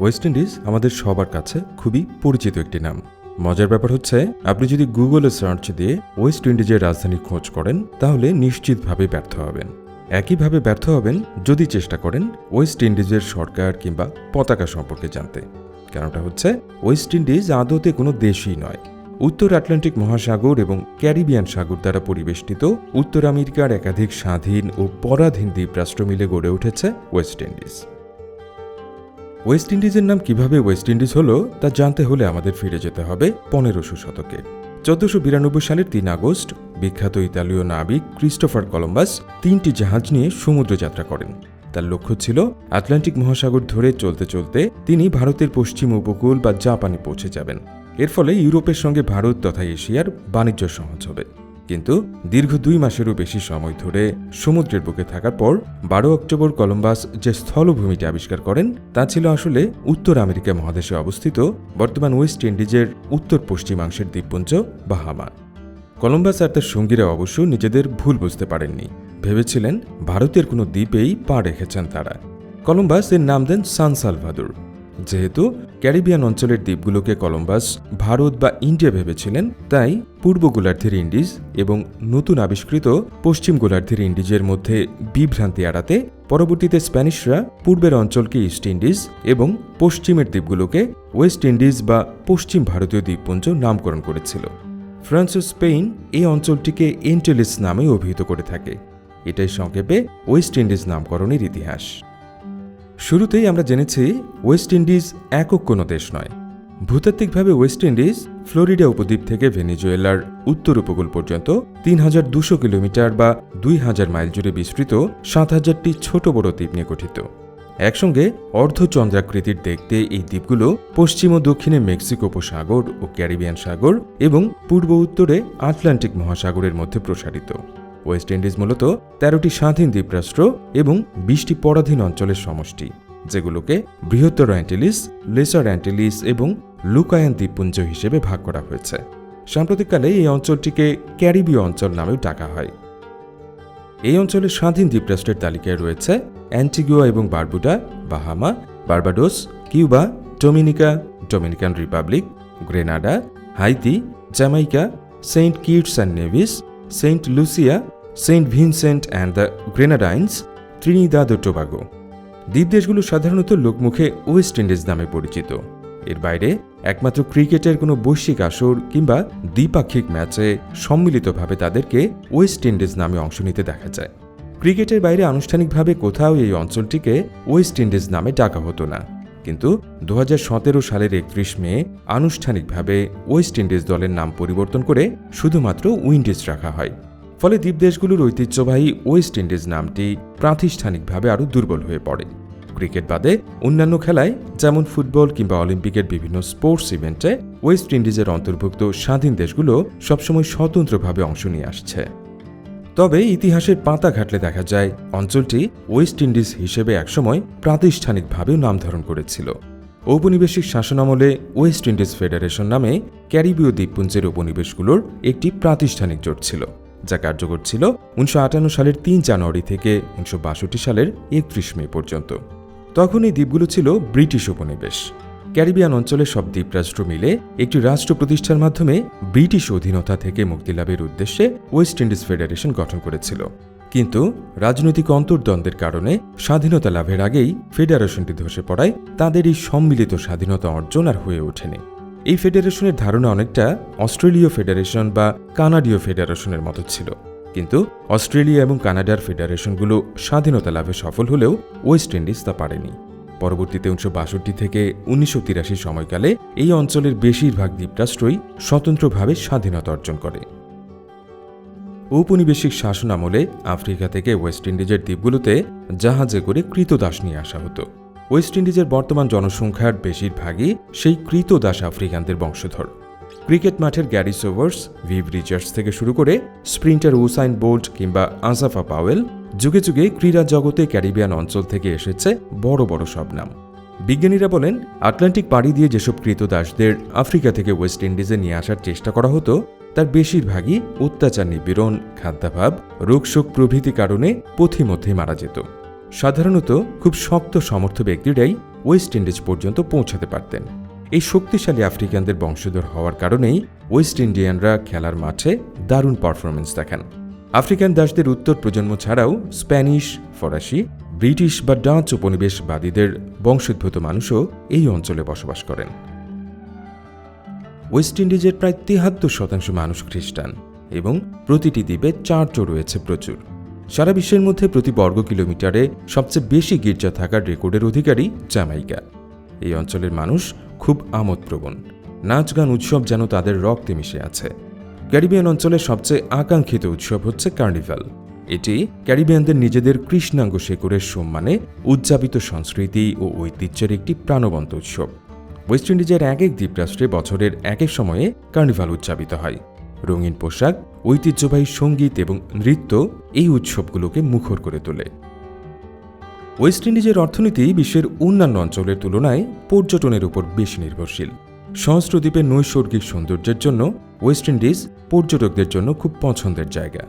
West Indies আমাদের সবার কাছে খুবই পরিচিত একটি নাম। মজার ব্যাপার হচ্ছে, আপনি যদি গুগলে সার্চ দিয়ে ওয়েস্ট ইন্ডিজের রাজধানী খোঁজ করেন, তাহলে নিশ্চিতভাবে ব্যর্থ হবেন। একইভাবে ব্যর্থ হবেন যদি চেষ্টা করেন ওয়েস্ট ইন্ডিজের সরকার কিংবা পতাকা সম্পর্কে জানতে। কারণটা হচ্ছে ওয়েস্ট ইন্ডিজ আদতে কোনো দেশই নয়। উত্তর আটলান্টিক মহাসাগর এবং ক্যারিবিয়ান সাগর দ্বারা পরিবেষ্টিত, উত্তর আমেরিকার একাধিক স্বাধীন ও পরাধীন দ্বীপরাষ্ট্র মিলে গড়ে উঠেছে ওয়েস্ট ইন্ডিজ ওয়েস্ট ইন্ডিজের নাম কীভাবে ওয়েস্ট ইন্ডিজ হলো, তা জানতে হলে আমাদের ফিরে যেতে হবে পনেরোশো শতকে। চোদ্দশো বিরানব্বই সালের তিন আগস্ট, বিখ্যাত ইতালীয় নাবিক ক্রিস্টোফার কলম্বাস তিনটি জাহাজ নিয়ে সমুদ্র যাত্রা করেন। তার লক্ষ্য ছিল আটলান্টিক মহাসাগর ধরে চলতে চলতে তিনি ভারতের পশ্চিম উপকূল বা জাপানে পৌঁছে যাবেন। এর ফলে ইউরোপের সঙ্গে ভারত তথা এশিয়ার বাণিজ্য সহজ হবে। কিন্তু দীর্ঘ দুই মাসেরও বেশি সময় ধরে সমুদ্রের বুকে থাকার পর বারো অক্টোবর কলম্বাস যে স্থলভূমিটি আবিষ্কার করেন, তা ছিল আসলে উত্তর আমেরিকা মহাদেশে অবস্থিত বর্তমান ওয়েস্ট ইন্ডিজের উত্তর পশ্চিমাংশের দ্বীপপুঞ্জ, বাহামা। কলম্বাস আর তার সঙ্গীরা অবশ্য নিজেদের ভুল বুঝতে পারেননি। ভেবেছিলেন ভারতের কোনো দ্বীপেই পা রেখেছেন তারা। কলম্বাস এর নাম দেন সান সালভাদুর। যেহেতু ক্যারিবিয়ান অঞ্চলের দ্বীপগুলোকে কলম্বাস, ভারত বা ইন্ডিয়া ভেবেছিলেন, তাই পূর্ব গোলার্ধের ইন্ডিজ এবং নতুন আবিষ্কৃত পশ্চিম গোলার্ধের ইন্ডিজের মধ্যে বিভ্রান্তি এড়াতে পরবর্তীতে স্প্যানিশরা পূর্বের অঞ্চলকে ইস্ট ইন্ডিজ এবং পশ্চিমের দ্বীপগুলোকে ওয়েস্ট ইন্ডিজ বা পশ্চিম ভারতীয় দ্বীপপুঞ্জ নামকরণ করেছিল। ফ্রান্স ও স্পেন এই অঞ্চলটিকে এন্টেলিস নামে অভিহিত করে থাকে। এটাই সংক্ষেপে ওয়েস্ট ইন্ডিজ নামকরণের ইতিহাস। শুরুতেই আমরা জেনেছি ওয়েস্ট ইন্ডিজ একক কোনো দেশ নয়। ভূতাত্ত্বিকভাবে ওয়েস্ট ইন্ডিজ, ফ্লোরিডা উপদ্বীপ থেকে ভেনিজুয়েলার উত্তর উপকূল পর্যন্ত তিন হাজার দুশো কিলোমিটার বা দুই হাজার মাইল জুড়ে বিস্তৃত সাত হাজারটি ছোট বড় দ্বীপ নিয়ে গঠিত। একসঙ্গে অর্ধচন্দ্রাকৃতির দেখতে এই দ্বীপগুলো পশ্চিম ও দক্ষিণে মেক্সিকো উপসাগর ও ক্যারিবিয়ান সাগর এবং পূর্ব উত্তরে আটলান্টিক মহাসাগরের মধ্যে প্রসারিত। ওয়েস্ট ইন্ডিজ মূলত তেরোটি স্বাধীন দ্বীপরাষ্ট্র এবং বিশটি পরাধীন অঞ্চলের সমষ্টি, যেগুলোকে বৃহত্তর অ্যান্টিলিস লেসার অ্যান্টিলিস এবং লুকায়ান দ্বীপপুঞ্জ হিসেবে ভাগ করা হয়েছে। সাম্প্রতিককালে এই অঞ্চলটিকে ক্যারিবীয় অঞ্চল নামেও ডাকা হয়। এই অঞ্চলের স্বাধীন দ্বীপরাষ্ট্রের তালিকায় রয়েছে অ্যান্টিগুয়া এবং Barbuda, Bahamas, Barbados, Cuba, Dominica, Dominican Republic, Grenada, Haiti, Jamaica, Saint Kitts and Nevis Saint Lucia Saint Vincent and the Grenadines Trinidad O Tobago দ্বীপ দেশগুলো সাধারণত লোকমুখে ওয়েস্ট ইন্ডিজ নামে পরিচিত। এর বাইরে একমাত্র ক্রিকেটের কোনো বৈশ্বিক আসর কিংবা দ্বিপাক্ষিক ম্যাচে সম্মিলিতভাবে তাদেরকে ওয়েস্ট ইন্ডিজ নামে অংশ নিতে দেখা যায়। ক্রিকেটের বাইরে আনুষ্ঠানিকভাবে কোথাও এই অঞ্চলটিকে ওয়েস্ট ইন্ডিজ নামে ডাকা হতো না। কিন্তু দু হাজার সতেরো সালের একত্রিশ মে আনুষ্ঠানিকভাবে ওয়েস্ট ইন্ডিজ দলের নাম পরিবর্তন করে শুধুমাত্র উইন্ডিজ রাখা হয়। ফলে দ্বীপ দেশগুলোর ঐতিহ্যবাহী ওয়েস্ট ইন্ডিজ নামটি প্রাতিষ্ঠানিকভাবে আরও দুর্বল হয়ে পড়ে। ক্রিকেট বাদে অন্যান্য খেলায়, যেমন ফুটবল কিংবা অলিম্পিকের বিভিন্ন স্পোর্টস ইভেন্টে, ওয়েস্ট ইন্ডিজের অন্তর্ভুক্ত স্বাধীন দেশগুলো সবসময় স্বতন্ত্রভাবে অংশ নিয়ে আসছে। তবে ইতিহাসের পাতা ঘাটলে দেখা যায়, অঞ্চলটি ওয়েস্ট ইন্ডিজ হিসেবে একসময় প্রাতিষ্ঠানিকভাবেও নাম ধারণ করেছিল। ঔপনিবেশিক শাসনামলে ওয়েস্ট ইন্ডিজ ফেডারেশন নামে ক্যারিবীয় দ্বীপপুঞ্জের উপনিবেশগুলোর একটি প্রাতিষ্ঠানিক জোট ছিল, যা কার্যকর ছিল উনিশশো আটান্ন সালের তিন জানুয়ারি থেকে উনিশশো বাষট্টি সালের একত্রিশ মে পর্যন্ত। তখন এই দ্বীপগুলো ছিল ব্রিটিশ উপনিবেশ। ক্যারিবিয়ান অঞ্চলের সব দ্বীপরাষ্ট্র মিলে একটি রাষ্ট্র প্রতিষ্ঠার মাধ্যমে ব্রিটিশ অধীনতা থেকে মুক্তি লাভের উদ্দেশ্যে ওয়েস্ট ইন্ডিজ ফেডারেশন গঠন করেছিল। কিন্তু রাজনৈতিক অন্তর্দ্বন্দ্বের কারণে স্বাধীনতা লাভের আগেই ফেডারেশনটি ধসে পড়ায় তাদের এই সম্মিলিত স্বাধীনতা অর্জন আর হয়ে ওঠেনি। এই ফেডারেশনের ধারণা অনেকটা অস্ট্রেলীয় ফেডারেশন বা কানাডীয় ফেডারেশনের মতো ছিল। কিন্তু অস্ট্রেলিয়া এবং কানাডার ফেডারেশনগুলো স্বাধীনতা লাভে সফল হলেও ওয়েস্ট ইন্ডিজ তা পারেনি। পরবর্তীতে উনিশশো বাষট্টি থেকে উনিশশো তিরাশি সময়কালে এই অঞ্চলের বেশিরভাগ দ্বীপরাষ্ট্রই স্বতন্ত্রভাবে স্বাধীনতা অর্জন করে। ঔপনিবেশিক শাসন আমলে আফ্রিকা থেকে ওয়েস্ট ইন্ডিজের দ্বীপগুলোতে জাহাজে করে কৃতদাস নিয়ে আসা হতো। ওয়েস্ট ইন্ডিজের বর্তমান জনসংখ্যার বেশিরভাগই সেই কৃতদাস আফ্রিকানদের বংশধর। ক্রিকেট মাঠের গ্যারি সোভার্স ভিভ রিচার্ডস থেকে শুরু করে স্প্রিন্টার উসাইন বোল্ট কিংবা আজাফা পাওয়েল যুগে যুগে ক্রীড়া জগতে ক্যারিবিয়ান অঞ্চল থেকে এসেছে বড় বড় সব নাম। বিজ্ঞানীরা বলেন, আটলান্টিক পাড়ি দিয়ে যেসব কৃতদাসদের আফ্রিকা থেকে ওয়েস্ট ইন্ডিজে নিয়ে আসার চেষ্টা করা হতো, তার বেশিরভাগই অত্যাচার, নিপীড়ন, খাদ্যাভাব, রোগশোক প্রভৃতি কারণে পথিমধ্যেই মারা যেত। সাধারণত খুব শক্ত সমর্থ ব্যক্তিরাই ওয়েস্ট ইন্ডিজ পর্যন্ত পৌঁছাতে পারতেন। এই শক্তিশালী আফ্রিকানদের বংশধর হওয়ার কারণেই ওয়েস্ট ইন্ডিয়ানরা খেলার মাঠে দারুণ পারফরমেন্স দেখান। আফ্রিকান দাসদের উত্তর প্রজন্ম ছাড়াও স্প্যানিশ, ফরাসি, ব্রিটিশ বা ডাচ উপনিবেশবাদীদের বংশোদ্ভূত মানুষও এই অঞ্চলে বসবাস করেন। ওয়েস্ট ইন্ডিজের প্রায় তিহাত্তর শতাংশ মানুষ খ্রিস্টান এবং প্রতিটি দ্বীপে চার্চ রয়েছে প্রচুর। সারা বিশ্বের মধ্যে প্রতি বর্গ কিলোমিটারে সবচেয়ে বেশি গির্জা থাকার রেকর্ডের অধিকারী জামাইকা এই অঞ্চলের মানুষ খুব আমোদপ্রবণ। নাচ, গান, উৎসব যেন তাদের রক্তে মিশে আছে। ক্যারিবিয়ান অঞ্চলের সবচেয়ে আকাঙ্ক্ষিত উৎসব হচ্ছে কার্নিভাল। এটি ক্যারিবিয়ানদের নিজেদের কৃষ্ণাঙ্গ শেকড়ের সম্মানে উদযাপিত সংস্কৃতি ও ঐতিহ্যের একটি প্রাণবন্ত উৎসব। ওয়েস্ট ইন্ডিজের এক এক দ্বীপরাষ্ট্রে বছরের এক এক সময়ে কার্নিভাল উদযাপিত হয়। রঙিন পোশাক, ঐতিহ্যবাহী সংগীত এবং নৃত্য এই উৎসবগুলোকে মুখর করে তোলে। ওয়েস্ট ইন্ডিজের অর্থনীতি বিশ্বের অন্যান্য অঞ্চলের তুলনায় পর্যটনের উপর বেশি নির্ভরশীল। সহস্র দ্বীপের নৈসর্গিক সৌন্দর্যের জন্য ওয়েস্ট ইন্ডিজ পর্যটকদের জন্য খুব পছন্দের জায়গা।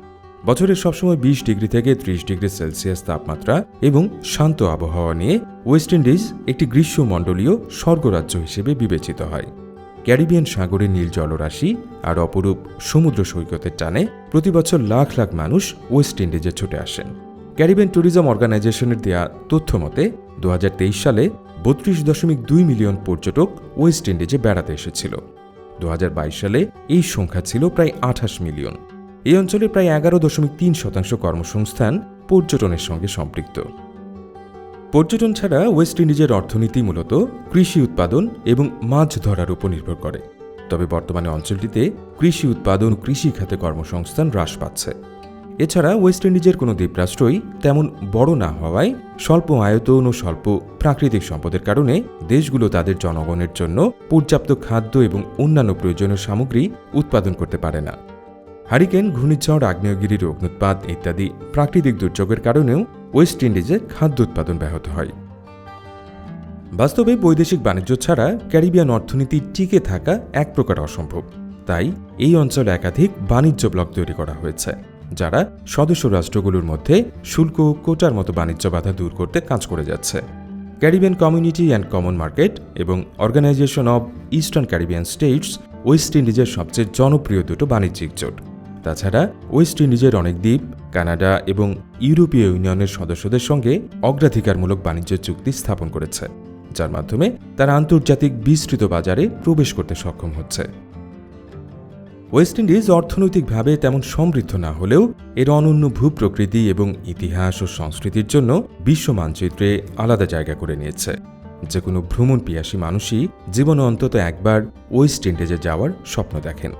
বছরের সবসময় বিশ ডিগ্রি থেকে ত্রিশ ডিগ্রি সেলসিয়াস তাপমাত্রা এবং শান্ত আবহাওয়া নিয়ে ওয়েস্ট ইন্ডিজ একটি গ্রীষ্মমণ্ডলীয় স্বর্গরাজ্য হিসেবে বিবেচিত হয়। ক্যারিবিয়ান সাগরে নীল জলরাশি আর অপরূপ সমুদ্র সৈকতের টানে প্রতি বছর লাখ লাখ মানুষ ওয়েস্ট ইন্ডিজে ছুটে আসেন। ক্যারিবিয়ান ট্যুরিজম অর্গানাইজেশনের দেয়া তথ্য মতে দু হাজার তেইশ সালে বত্রিশ দশমিক দুই মিলিয়ন পর্যটক ওয়েস্ট ইন্ডিজে বেড়াতে এসেছিল। দু হাজার বাইশ সালে এই সংখ্যা ছিল প্রায় আঠাশ মিলিয়ন। এই অঞ্চলে প্রায় এগারো দশমিক তিন শতাংশ কর্মসংস্থান পর্যটনের সঙ্গে সম্পৃক্ত। পর্যটন ছাড়া ওয়েস্ট ইন্ডিজের অর্থনীতি মূলত কৃষি উৎপাদন এবং মাছ ধরার উপর নির্ভর করে। তবে বর্তমানে অঞ্চলটিতে কৃষি উৎপাদন কৃষি খাতে কর্মসংস্থান হ্রাস পাচ্ছে। এছাড়া ওয়েস্ট ইন্ডিজের কোনো দ্বীপরাষ্ট্রই তেমন বড় না হওয়ায় স্বল্প আয়তন ও স্বল্প প্রাকৃতিক সম্পদের কারণে দেশগুলো তাদের জনগণের জন্য পর্যাপ্ত খাদ্য এবং অন্যান্য প্রয়োজনীয় সামগ্রী উৎপাদন করতে পারে না। হারিকেন, ঘূর্ণিঝড় আগ্নেয়গিরির অগ্নুৎপাত ইত্যাদি প্রাকৃতিক দুর্যোগের কারণেও ওয়েস্ট ইন্ডিজে খাদ্য উৎপাদন ব্যাহত হয়। বাস্তবে বৈদেশিক বাণিজ্য ছাড়া ক্যারিবিয়ান অর্থনীতি টিকে থাকা এক প্রকার অসম্ভব। তাই এই অঞ্চলে একাধিক বাণিজ্য ব্লক তৈরি করা হয়েছে। যারা সদস্য রাষ্ট্রগুলোর মধ্যে শুল্ক কোটার মতো বাণিজ্য বাধা দূর করতে কাজ করে যাচ্ছে। Caribbean Community and Common Market এবং Organisation of Eastern Caribbean States West ইন্ডিজের সবচেয়ে জনপ্রিয় দুটো বাণিজ্যিক জোট। তাছাড়া ওয়েস্ট ইন্ডিজের অনেক দ্বীপ, কানাডা এবং ইউরোপীয় ইউনিয়নের সদস্যদের সঙ্গে অগ্রাধিকারমূলক বাণিজ্য চুক্তি স্থাপন করেছে, যার মাধ্যমে তারা আন্তর্জাতিক বিস্তৃত বাজারে প্রবেশ করতে সক্ষম হচ্ছে। ওয়েস্ট ইন্ডিজ অর্থনৈতিকভাবে তেমন সমৃদ্ধ না হলেও এর অনন্য ভূপ্রকৃতি এবং ইতিহাস ও সংস্কৃতির জন্য বিশ্ব মানচিত্রে আলাদা জায়গা করে নিয়েছে। যে কোনো ভ্রমণ পিয়াসী মানুষই জীবনে অন্তত একবার ওয়েস্ট ইন্ডিজে যাওয়ার স্বপ্ন দেখেন।